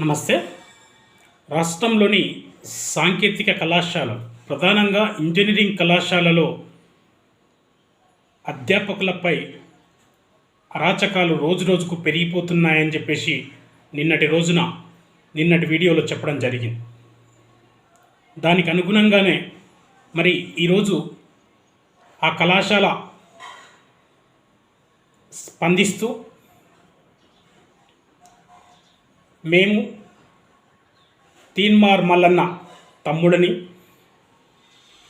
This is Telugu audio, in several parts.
నమస్తే. రాష్ట్రంలోని సాంకేతిక కళాశాల ప్రధానంగా ఇంజనీరింగ్ కళాశాలలో అధ్యాపకులపై అరాచకాలు రోజు రోజుకు పెరిగిపోతున్నాయని చెప్పేసి నిన్నటి రోజున నిన్నటి వీడియోలో చెప్పడం జరిగింది. దానికి అనుగుణంగానే మరి ఈరోజు ఆ కళాశాల స్పందిస్తూ మేము Teenmaar Mallanna తమ్ముడని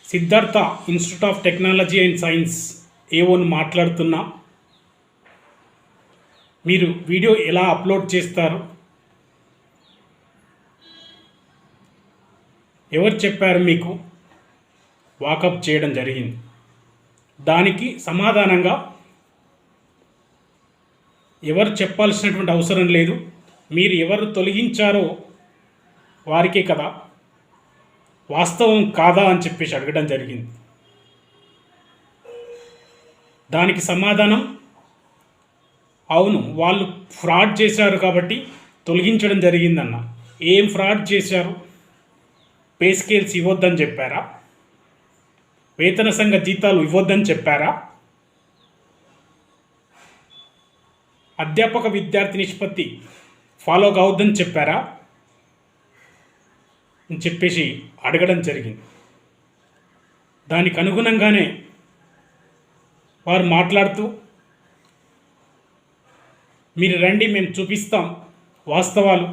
Siddhartha institute of technology and science ఏవోని మాట్లాడుతున్నా. మీరు వీడియో ఎలా అప్లోడ్ చేస్తారు? ఎవరు చెప్పారు మీకు? వాకప్ చేయడం జరిగింది. దానికి సమాధానంగా ఎవరు చెప్పాల్సినటువంటి అవసరం లేదు. మీరు ఎవరు తొలగించారో వారికే కదా. వాస్తవం కాదా అని చెప్పేసి అడగడం జరిగింది. దానికి సమాధానం అవును వాళ్ళు ఫ్రాడ్ చేశారు కాబట్టి తొలగించడం జరిగిందన్న. ఏం ఫ్రాడ్ చేశారు? పే స్కేల్స్ ఇవ్వద్దని చెప్పారా? వేతన సంఘ జీతాలు ఇవ్వద్దని చెప్పారా? అధ్యాపక విద్యార్థి నిష్పత్తి ఫాలో కావద్దని చెప్పారా? అని చెప్పేసి అడగడం జరిగింది. దానికి అనుగుణంగానే వారు మాట్లాడుతూ మీరు రండి మేము చూపిస్తాం వాస్తవాలు.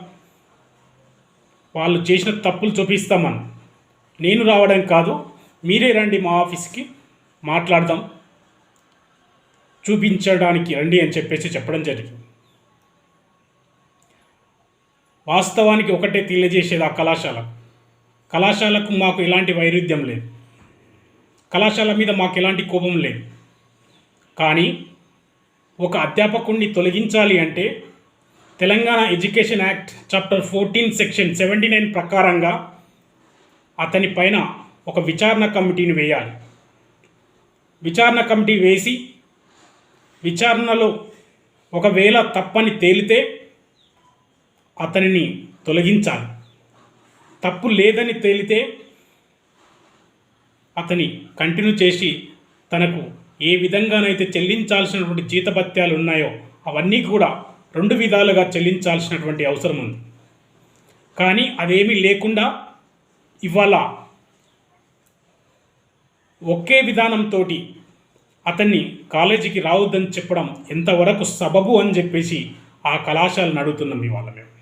వాళ్ళు చేసిన తప్పులు చూపిస్తామని. నేను రావడం కాదు మీరే రండి మా ఆఫీస్కి మాట్లాడదాం. చూపించడానికి రండి అని చెప్పేసి చెప్పడం జరిగింది. వాస్తవానికి ఒకటే తెలియజేసేది ఆ కళాశాల. కళాశాలకు మాకు ఎలాంటి వైరుధ్యం లేదు. కళాశాల మీద మాకు ఎలాంటి కోపం లేదు. కానీ ఒక అధ్యాపకుడిని తొలగించాలి అంటే Telangana education act chapter fourteen section seventy nine ప్రకారంగా అతని పైన ఒక విచారణ కమిటీని వేయాలి. విచారణ కమిటీ వేసి విచారణలో ఒకవేళ తప్పని తేలితే అతనిని తొలగించాలి. తప్పు లేదని తేలితే అతని కంటిన్యూ చేసి తనకు ఏ విధంగానైతే చెల్లించాల్సినటువంటి జీతభత్యాలు ఉన్నాయో అవన్నీ కూడా రెండు విధాలుగా చెల్లించాల్సినటువంటి అవసరం ఉంది. కానీ అదేమీ లేకుండా ఇవాళ ఒకే విధానంతో అతన్ని కాలేజీకి రావద్దని చెప్పడం ఎంతవరకు సబబు అని చెప్పేసి ఆ కళాశాలను అడుగుతున్నాం ఇవాళ మేము.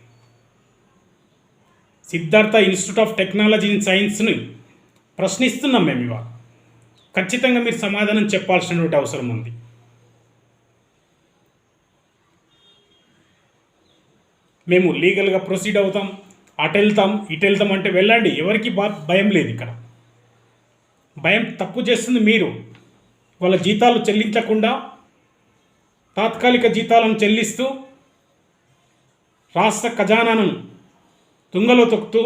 Siddhartha institute of technology in సైన్స్ని ప్రశ్నిస్తున్నాం మేము ఇవాళ. ఖచ్చితంగా మీరు సమాధానం చెప్పాల్సినటువంటి అవసరం ఉంది. మేము లీగల్గా ప్రొసీడ్ అవుతాం అటు వెళ్తాం ఇటు వెళ్తాం అంటే వెళ్ళండి ఎవరికి బా భయం లేదు ఇక్కడ. భయం తప్పు చేస్తుంది మీరు. వాళ్ళ జీతాలు చెల్లించకుండా తాత్కాలిక జీతాలను చెల్లిస్తూ రాష్ట్ర ఖజానాను తుంగలో తొక్కుతూ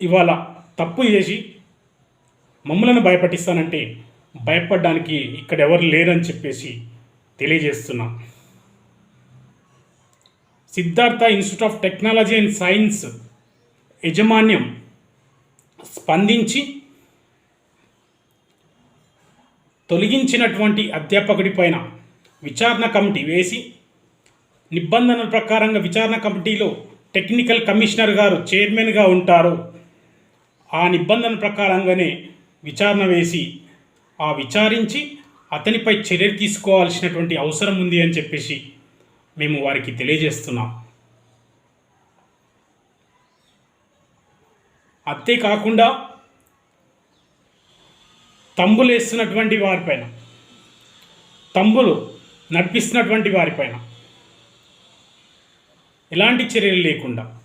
ఇవాళ తప్పు చేసి మమ్మలను భయపట్టిస్తానంటే భయపడడానికి ఇక్కడ ఎవరు లేరని చెప్పేసి తెలియజేస్తున్నా. Siddhartha institute of technology and science యజమాన్యం స్పందించి తొలగించినటువంటి అధ్యాపకుడి పైన విచారణ కమిటీ వేసి నిబంధనల ప్రకారంగా విచారణ కమిటీలో టెక్నికల్ కమిషనర్ గారు చైర్మన్గా ఉంటారు. ఆ నిబంధన ప్రకారంగానే విచారణ వేసి ఆ విచారించి అతనిపై చర్యలు తీసుకోవాల్సినటువంటి అవసరం ఉంది అని చెప్పేసి మేము వారికి తెలియజేస్తున్నాం. అంతేకాకుండా తంబులు వేస్తున్నటువంటి వారిపైన తంబులు నడిపిస్తున్నటువంటి వారిపైన ఎలాంటి చర్యలు లేకుండా.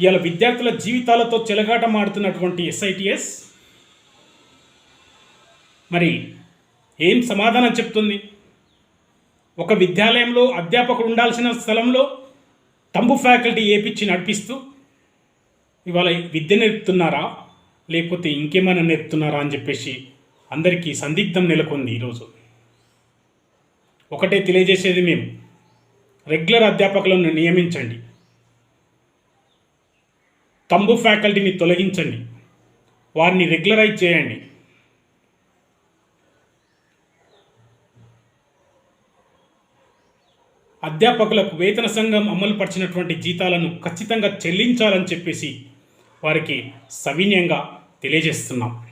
ఇవాళ విద్యార్థుల జీవితాలతో చెలగాటమాడుతున్నటువంటి ఎస్ఐటిఎస్ మరి ఏం సమాధానం చెప్తుంది? ఒక విద్యాలయంలో అధ్యాపకుడు ఉండాల్సిన స్థలంలో తంబు ఫ్యాకల్టీ ఏపిచ్చి నడిపిస్తూ ఇవాళ విద్య నేర్పుతున్నారా? లేకపోతే ఇంకేమైనా నేర్పుతున్నారా అని చెప్పేసి అందరికీ సందిగ్ధం నెలకొంది ఈరోజు. ఒకటే తెలియజేసేది మేము. రెగ్యులర్ అధ్యాపకులను నియమించండి. తంబు ఫ్యాకల్టీని తొలగించండి. వారిని రెగ్యులరైజ్ చేయండి. అధ్యాపకులకు వేతన సంఘం అమలుపరిచినటువంటి జీతాలను ఖచ్చితంగా చెల్లించాలని చెప్పేసి వారికి సవినయంగా తెలియజేస్తున్నాం.